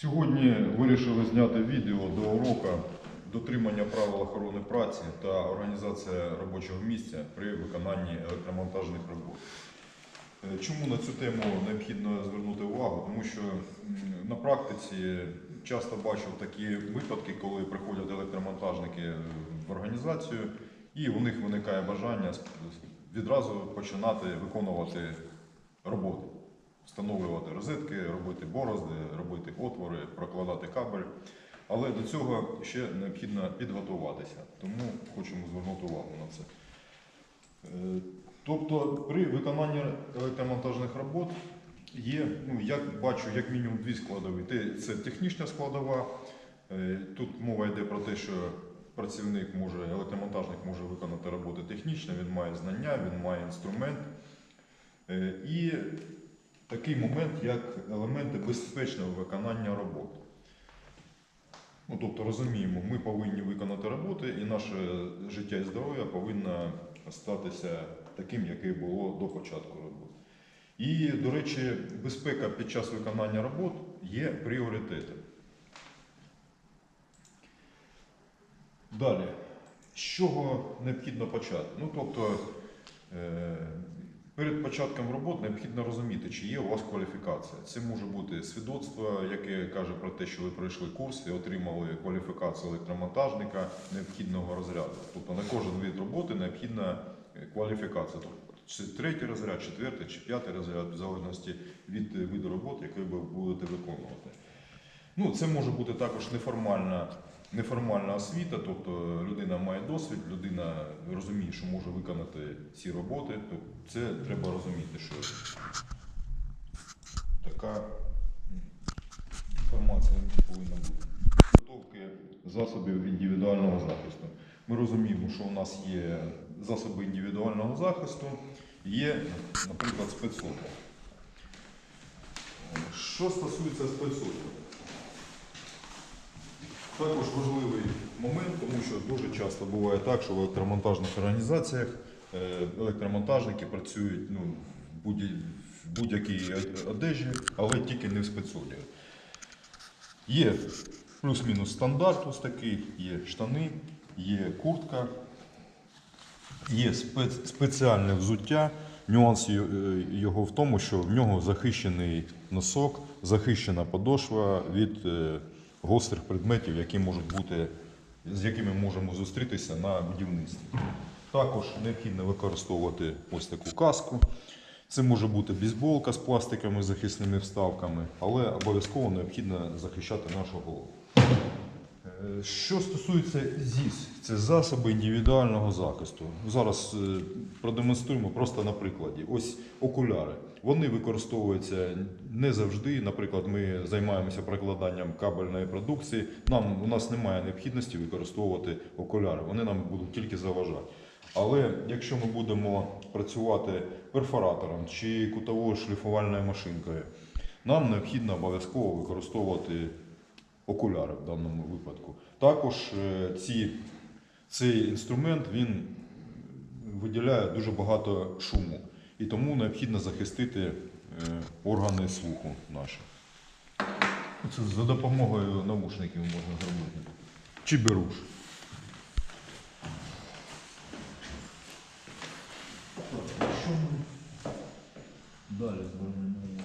Сьогодні вирішили зняти відео до уроку дотримання правил охорони праці та організація робочого місця при виконанні електромонтажних робот. Е, Чому на цю тему необхідно звернути увагу? Тому що на практиці часто бачив такі випадки, коли приходять електромонтажники в організацію, і у них виникає бажання відразу починати виконувати роботи встановлювати розетки, робити борозди, робити отвори, прокладати кабель. Але до цього ще необхідно підготуватися, тому хочемо звернути увагу на це. Е, Тобто при виконанні електромонтажних робот є, ну, я бачу, як мінімум дві складові. Це технічна складова. Е, Тут мова йде про те, що працівник може, електромонтажник може виконати роботи технічно, він має знання, він має інструмент. Е, І такий момент, як елементи безпечного виконання роботи. Ну, тобто розуміємо, ми повинні виконати роботи, і наше життя і здоров'я повинно статися таким, яке було до початку роботи. І, до речі, безпека під час виконання робот є пріоритетом. Далі, з чого необхідно почати? Ну, тобто, е, Перед початком робот необхідно розуміти, чи є у вас кваліфікація. Це може бути свідоцтво, яке каже про те, що ви пройшли курс і отримали кваліфікацію електромонтажника необхідного розряду. Тобто на кожен вид роботи необхідна е, кваліфікація. Тобто чи третій розряд, четвертий чи п'ятий розряд, в залежності від е, виду роботи, який ви будете виконувати. Ну, це може бути також неформальна, неформальна освіта, тобто людина має досвід, людина розуміє, що може виконати ці роботи. Тобто це треба розуміти, що така інформація повинна бути. Підготовки засобів індивідуального захисту. Ми розуміємо, що у нас є засоби індивідуального захисту, є, наприклад, спецодяг. Що стосується спецодягу, також важливий момент, тому що дуже часто буває так, що в електромонтажних організаціях е, електромонтажники працюють ну, в будь- в будь-якій одежі, але тільки не в спецодягу. Є плюс-мінус стандарт ось такий, є штани, є куртка, є спец- спеціальне взуття. Нюанс е, його в тому, що в нього захищений носок, захищена подошва від е, гострих предметів, які можуть бути, з якими можемо зустрітися на будівництві. Також необхідно використовувати ось таку каску. Це може бути бейсболка з пластиковими захисними вставками, але обов'язково необхідно захищати нашу голову. Що стосується ЗІС, це засоби індивідуального захисту. Зараз е, продемонструємо просто на прикладі. Ось окуляри. Вони використовуються не завжди. Наприклад, ми займаємося прокладанням кабельної продукції. Нам у нас немає необхідності використовувати окуляри. Вони нам будуть тільки заважати. Але якщо ми будемо працювати перфоратором чи кутовою шліфувальною машинкою, нам необхідно обов'язково використовувати окуляри в даному випадку. Також е, ці, цей інструмент він виділяє дуже багато шуму, і тому необхідно захистити е, органи слуху наші. Це за допомогою навушників можна зробити. Чи беруш. Далі звернемо увагу?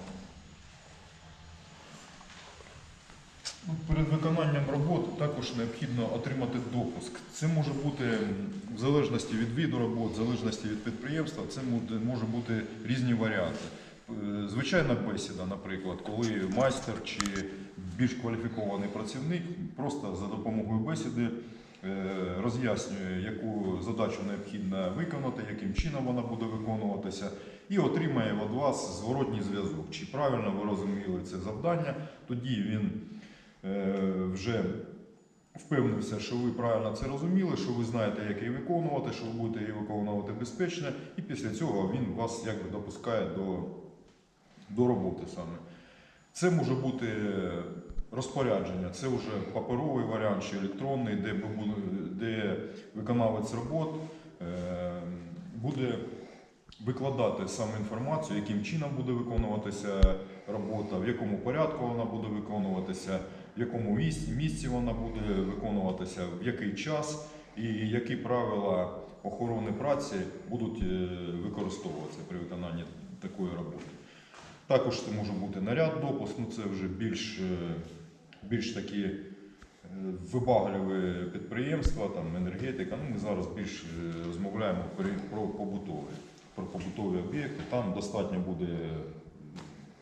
Ну, Перед виконанням роботи також необхідно отримати допуск. Це може бути в залежності від виду робот, в залежності від підприємства, це може- бути різні варіанти. Е, Звичайна бесіда, наприклад, коли майстер чи більш кваліфікований працівник просто за допомогою бесіди е, роз'яснює, яку задачу необхідно виконати, яким чином вона буде виконуватися, і отримає від вас зворотній зв'язок. Чи правильно ви розуміли це завдання, тоді він вже впевнився, що ви правильно це розуміли, що ви знаєте, як її виконувати, що ви будете її виконувати безпечно, і після цього він вас якби допускає до, до роботи саме. Це може бути розпорядження, це вже паперовий варіант чи електронний, де, де виконавець робот е, буде викладати саме інформацію, яким чином буде виконуватися робота, в якому порядку вона буде виконуватися, в якому місці, вона буде виконуватися, в який час і які правила охорони праці будуть е, використовуватися при виконанні такої роботи. Також це може бути наряд допуск, ну це вже більш, е, більш такі е, вибагливі підприємства, там, енергетика. Ну, ми зараз більш розмовляємо про побутові, про побутові об'єкти. Там достатньо буде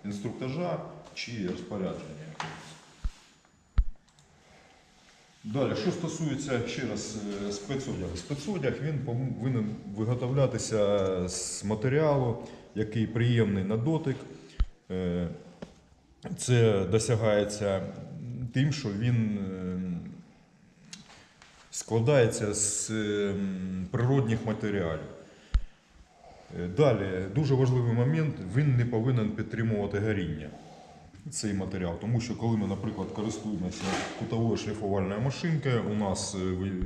інструктажа чи розпорядження. Далі, що стосується ще раз е, спецодягу. Спецодяг він повинен виготовлятися з матеріалу, який приємний на дотик. Е, Це досягається тим, що він е, складається з е, природних матеріалів. Е, Далі, дуже важливий момент, він не повинен підтримувати горіння цей матеріал. Тому що коли ми, наприклад, користуємося кутовою шліфувальною машинкою, у нас, е, е,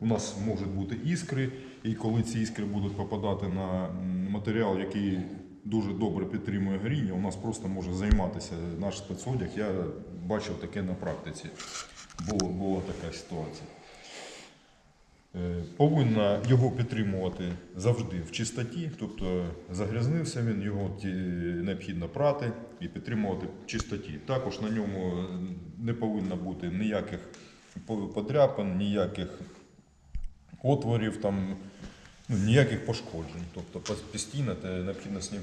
у нас можуть бути іскри, і коли ці іскри будуть попадати на матеріал, який дуже добре підтримує горіння, у нас просто може займатися наш спецодяг. Я бачив таке на практиці. Було, була така ситуація. Е, Повинна його підтримувати завжди в чистоті, тобто загрязнився він, його необхідно прати і підтримувати в чистоті. Також на ньому е, не повинно бути ніяких по- подряпин, ніяких отворів, там, ну, ніяких пошкоджень. Тобто постійно необхідно з ним,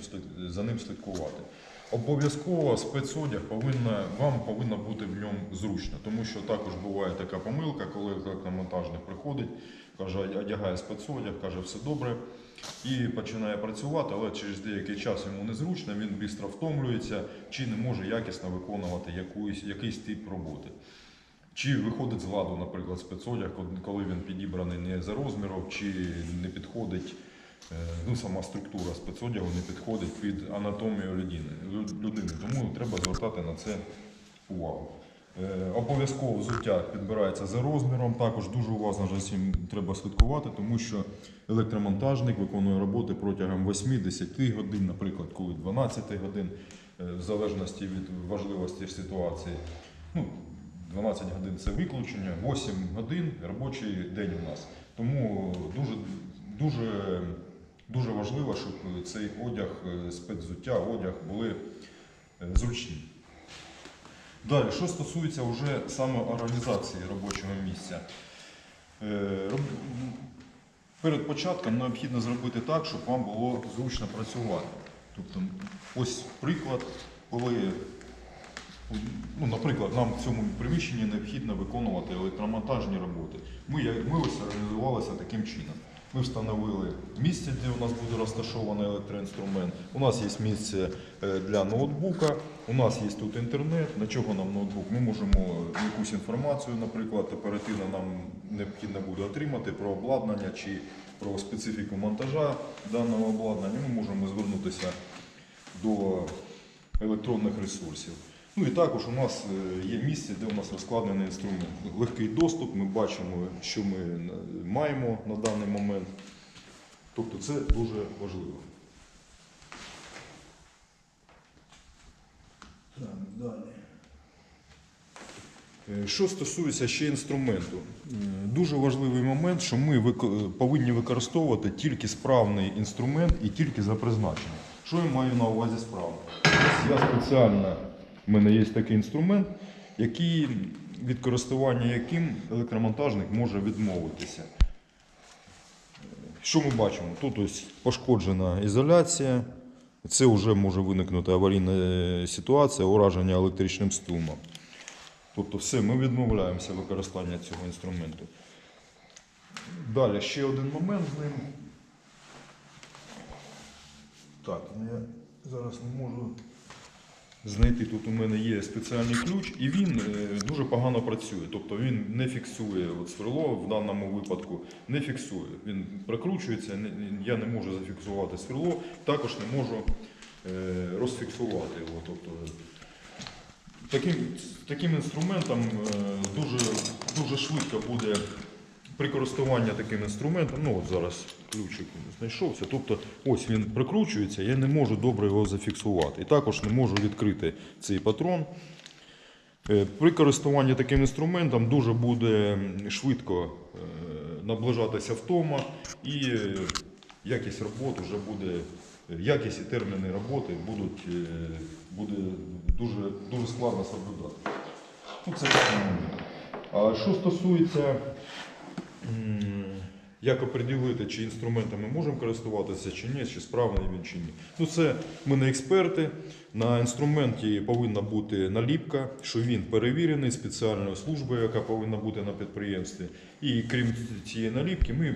за ним слідкувати. Обов'язково спецодяг повинна, вам повинно бути в ньому зручно, тому що також буває така помилка, коли електромонтажник приходить, каже, одягає спецодяг, каже, все добре, і починає працювати, але через деякий час йому незручно, він швидко втомлюється чи не може якісно виконувати якусь, якийсь тип роботи. Чи виходить з ладу, наприклад, спецодяг, коли він підібраний не за розміром, чи не підходить, ну сама структура спецодягу не підходить під анатомію людини. людини. Тому треба звертати на це увагу. Е, Обов'язково взуття підбирається за розміром. Також дуже уважно за цим треба слідкувати, тому що електромонтажник виконує роботи протягом 8-10 годин, наприклад, коли 12 годин, е, в залежності від важливості ситуації. Ну, 12 годин це виключення, 8 годин робочий день у нас. Тому дуже, дуже, дуже важливо, щоб цей одяг, е, спецзуття, одяг були е, зручні. Далі, що стосується вже саме організації робочого місця. Е, Перед початком необхідно зробити так, щоб вам було зручно працювати. Тобто, ось приклад, коли Ну, наприклад, нам в цьому приміщенні необхідно виконувати електромонтажні роботи. Ми, ми ось організувалися таким чином. Ми встановили місце, де у нас буде розташований електроінструмент. У нас є місце е, для ноутбука, у нас є тут інтернет. На чого нам ноутбук? Ми можемо якусь інформацію, наприклад, оперативно нам необхідно буде отримати про обладнання чи про специфіку монтажа даного обладнання. Ми можемо звернутися до електронних ресурсів. Ну і також у нас е, є місце, де у нас розкладений інструмент. Легкий доступ, ми бачимо, що ми маємо на даний момент. Тобто це дуже важливо. Так, далі. Е, Що стосується ще інструменту, е, дуже важливий момент, що ми повинні використовувати тільки справний інструмент і тільки за призначенням. Що я маю на увазі справно? Я спеціально, в мене є такий інструмент, який, від користування яким електромонтажник може відмовитися. Е, Що ми бачимо? Тут ось пошкоджена ізоляція. Це вже може виникнути аварійна ситуація, ураження електричним струмом. Тобто все, ми відмовляємося використання цього інструменту. Далі ще один момент з ним. Так, ну я зараз не можу знайти. Тут у мене є спеціальний ключ, і він е, дуже погано працює. Тобто він не фіксує от сверло в даному випадку, не фіксує. Він прокручується, я не можу зафіксувати сверло, також не можу е, розфіксувати його. Тобто, Таким, таким інструментом е, дуже, дуже швидко буде При користуванні таким інструментом, ну от зараз ключик знайшовся, тобто ось він прикручується, я не можу добре його зафіксувати. І також не можу відкрити цей патрон. Е, При користуванні таким інструментом дуже буде швидко е, наближатися втома і е, якість роботи вже буде, якість і терміни роботи будуть, буде дуже, дуже складно соблюдати. Ну, це. А що стосується, як оприділити, чи інструментом ми можемо користуватися чи ні, чи справний він чи ні. Ну це ми не експерти. На інструменті повинна бути наліпка, що він перевірений спеціальною службою, яка повинна бути на підприємстві. І крім цієї наліпки, ми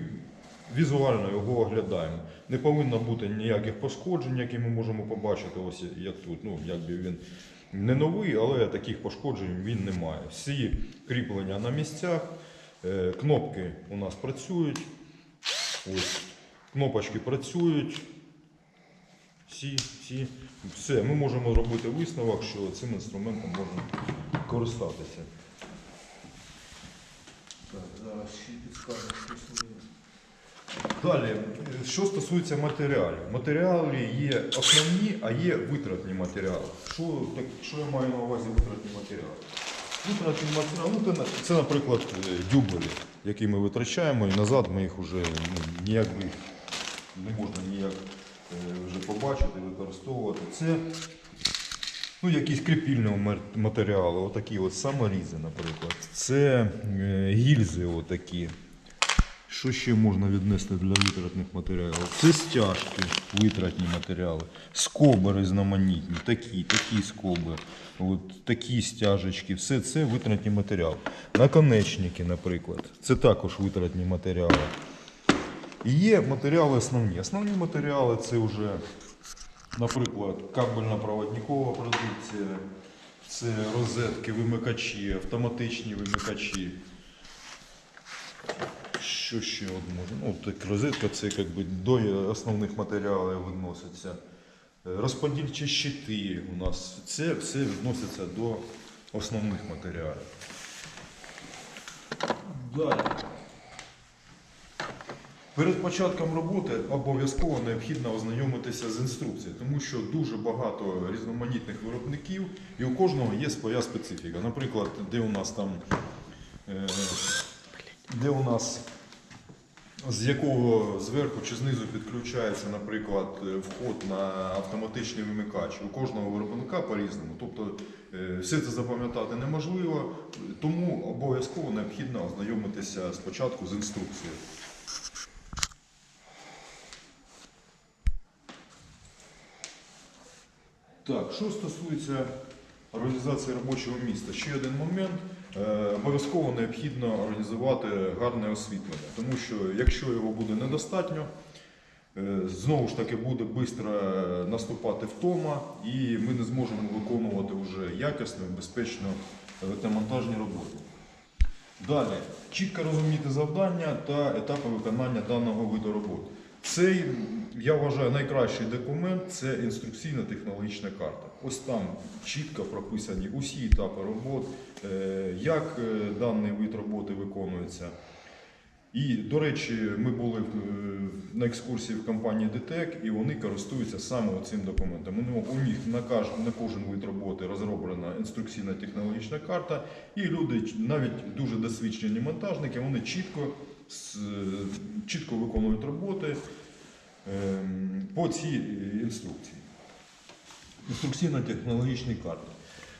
візуально його оглядаємо. Не повинно бути ніяких пошкоджень, які ми можемо побачити. Ось як тут. Ну, якби він не новий, але таких пошкоджень він не має. Всі кріплення на місцях, кнопки у нас працюють. Ось, кнопочки працюють. Всі, всі, все, ми можемо робити висновок, що цим інструментом можна користатися. Так, зараз ще підскажу, що своє. Далі, е, що стосується матеріалів. Матеріали є основні, а є витратні матеріали. Що, так, що я маю на увазі витратні матеріали? Ну, це, це, наприклад, е, дюбелі, які ми витрачаємо, і назад ми їх вже ну, ніяк би їх не можна ніяк е, вже побачити, використовувати. Це ну, якісь кріпільні матеріали, отакі от саморізи, наприклад. Це е, гільзи отакі. Що ще можна віднести для витратних матеріалів? Це стяжки, витратні матеріали, скоби різноманітні, такі, такі скоби, от такі стяжечки, все це витратні матеріали. Наконечники, наприклад, це також витратні матеріали. І є матеріали основні. Основні матеріали це вже, наприклад, кабельно-проводникова продукція, це розетки, вимикачі, автоматичні вимикачі. Що ще от можна? Ну, так розетка це якби до основних матеріалів відноситься. Е, Розподільчі щити у нас. Це все відноситься до основних матеріалів. Далі. Перед початком роботи обов'язково необхідно ознайомитися з інструкцією, тому що дуже багато різноманітних виробників і у кожного є своя специфіка. Наприклад, де у нас там, е, де у нас з якого зверху чи знизу підключається, наприклад, е, вход на автоматичний вимикач. У кожного виробника по-різному. Тобто е, все це запам'ятати неможливо, тому обов'язково необхідно ознайомитися спочатку з інструкцією. Так, що стосується організації робочого міста, ще один момент. Е, Обов'язково необхідно організувати гарне освітлення, тому що якщо його буде недостатньо, е, знову ж таки буде швидко наступати втома, і ми не зможемо виконувати вже якісно і безпечно електромонтажні роботи. Далі, чітко розуміти завдання та етапи виконання даного виду роботи. Цей, я вважаю, найкращий документ це інструкційна технологічна карта. Ось там чітко прописані усі етапи робот, е, як е, даний вид роботи виконується. І, до речі, ми були е, на екскурсії в компанії ДТЕК, і вони користуються саме цим документом. У них- на кож- на кожен вид роботи розроблена інструкційна технологічна карта, і люди, навіть дуже досвідчені монтажники, вони чітко, чітко виконують роботи по цій е, інструкції. Інструкційна технологічні карти.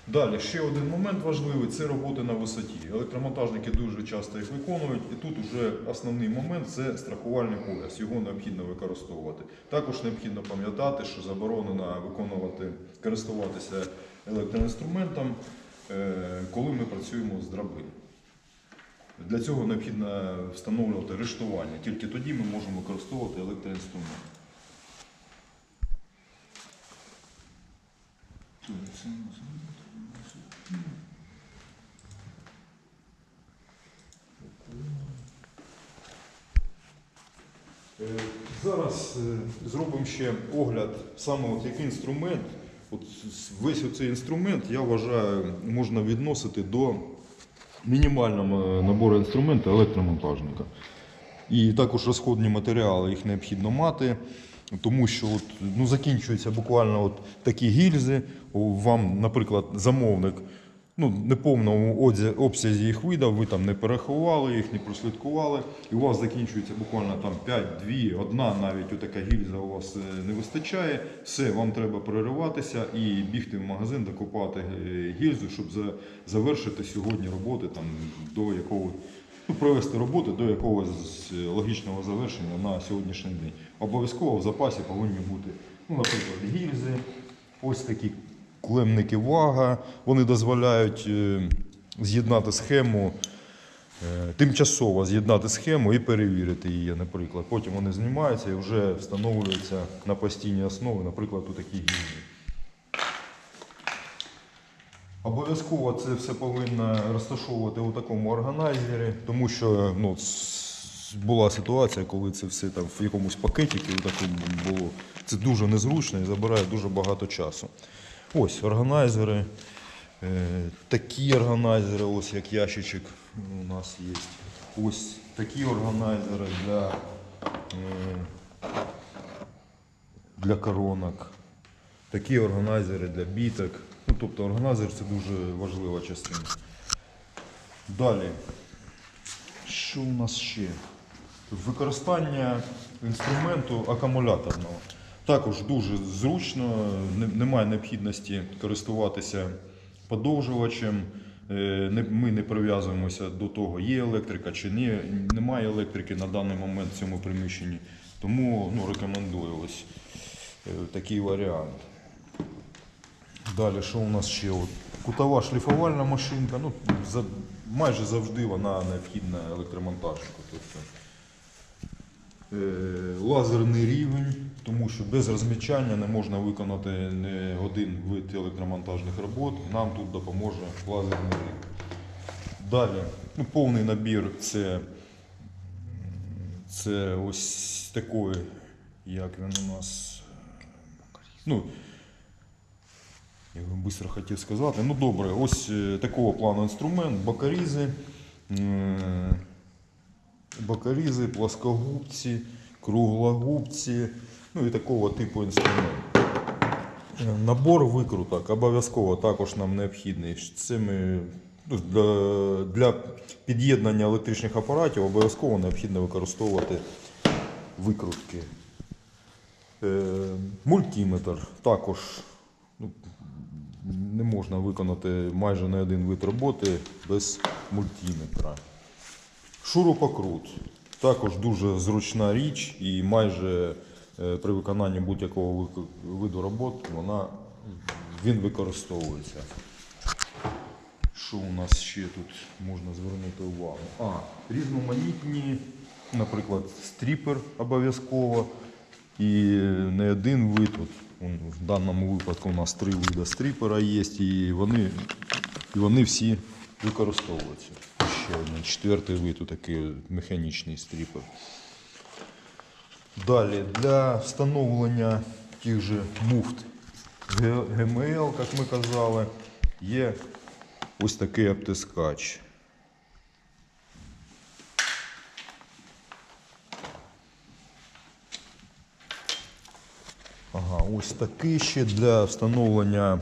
Далі, ще один момент важливий це роботи на висоті. Електромонтажники дуже часто їх виконують, і тут вже основний момент це страхувальний пояс. Його необхідно використовувати. Також необхідно пам'ятати, що заборонено виконувати, користуватися електроінструментом, е, коли ми працюємо з драбиною. Для цього необхідно встановлювати рештування. Тільки тоді ми можемо використовувати електроінструмент. Зараз е, зробимо ще огляд саме от який інструмент. От весь оцей інструмент, я вважаю, можна відносити до мінімальному е, набору інструменту електромонтажника. І також розходні матеріали їх необхідно мати, тому що от, ну, закінчуються буквально от такі гільзи. Вам, наприклад, замовник ну, неповному обсязі їх видав, ви там не переховали їх, не прослідкували, і у вас закінчується буквально там 5, 2, одна навіть така гільза у вас е, не вистачає. Все, вам треба перериватися і бігти в магазин, докупати е, гільзу, щоб завершити сьогодні роботи там, до якого. Ну, провести роботи до якогось логічного завершення на сьогоднішній день. Обов'язково в запасі повинні бути, ну, наприклад, гільзи, ось такі клемники вага. Вони дозволяють е, з'єднати схему, е, тимчасово з'єднати схему і перевірити її, наприклад. Потім вони знімаються і вже встановлюються на постійній основі, наприклад, у такі гільзи. Обов'язково це все повинно розташовувати у такому органайзері, тому що ну, була ситуація, коли це все там в якомусь пакетику такому було. Це дуже незручно і забирає дуже багато часу. Ось органайзери. Е, такі органайзери, ось як ящичок у нас є. Ось такі органайзери для, е, для коронок. Такі органайзери для біток. Ну, тобто органайзер це дуже важлива частина. Далі. Що у нас ще? Використання інструменту акумуляторного. Також дуже зручно, немає необхідності користуватися подовжувачем. Е, Ми не прив'язуємося до того, є електрика чи ні. Немає електрики на даний момент в цьому приміщенні. Тому ну, рекомендую ось е, такий варіант. Далі, що у нас ще? От, кутова шліфувальна машинка. Ну, за, майже завжди вона необхідна електромонтажнику. Тобто, лазерний рівень, тому що без розмічання не можна виконати не один вид електромонтажних робот. Нам тут допоможе лазерний рівень. Далі, ну, повний набір це, це ось такий, як він у нас. Ну, я би швидко хотів сказати. Ну добре, ось е, такого плану інструмент, бакарізи, м, бакарізи, плоскогубці, круглогубці, ну і такого типу інструмент. Е, Набор викруток обов'язково також нам необхідний. Це ми, ну, для, для під'єднання електричних апаратів обов'язково необхідно використовувати викрутки. Е, мультиметр також ну, не можна виконати майже не один вид роботи без мультиметра. Шурупокрут також дуже зручна річ і майже е, при виконанні будь-якого виду робот вона, він використовується. Що у нас ще тут можна звернути увагу? А, різноманітні, наприклад, стріпер обов'язково. І не один вид. От, в даному випадку у нас три види стріпера є, і вони, і вони всі використовуються. Ще один четвертий вид, такий механічний стріпер. Далі для встановлення тих же муфт ГМЛ, як ми казали, є ось такий обтискач. Ага, ось такий ще для встановлення,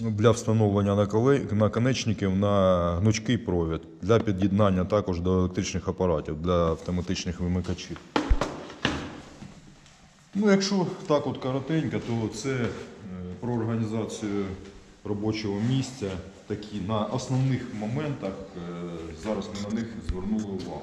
для встановлення наконечників на гнучкий провід, для під'єднання також до електричних апаратів, для автоматичних вимикачів. Ну, якщо так от коротенько, то це е, про організацію робочого місця. Такі на основних моментах е, зараз ми на них звернули увагу.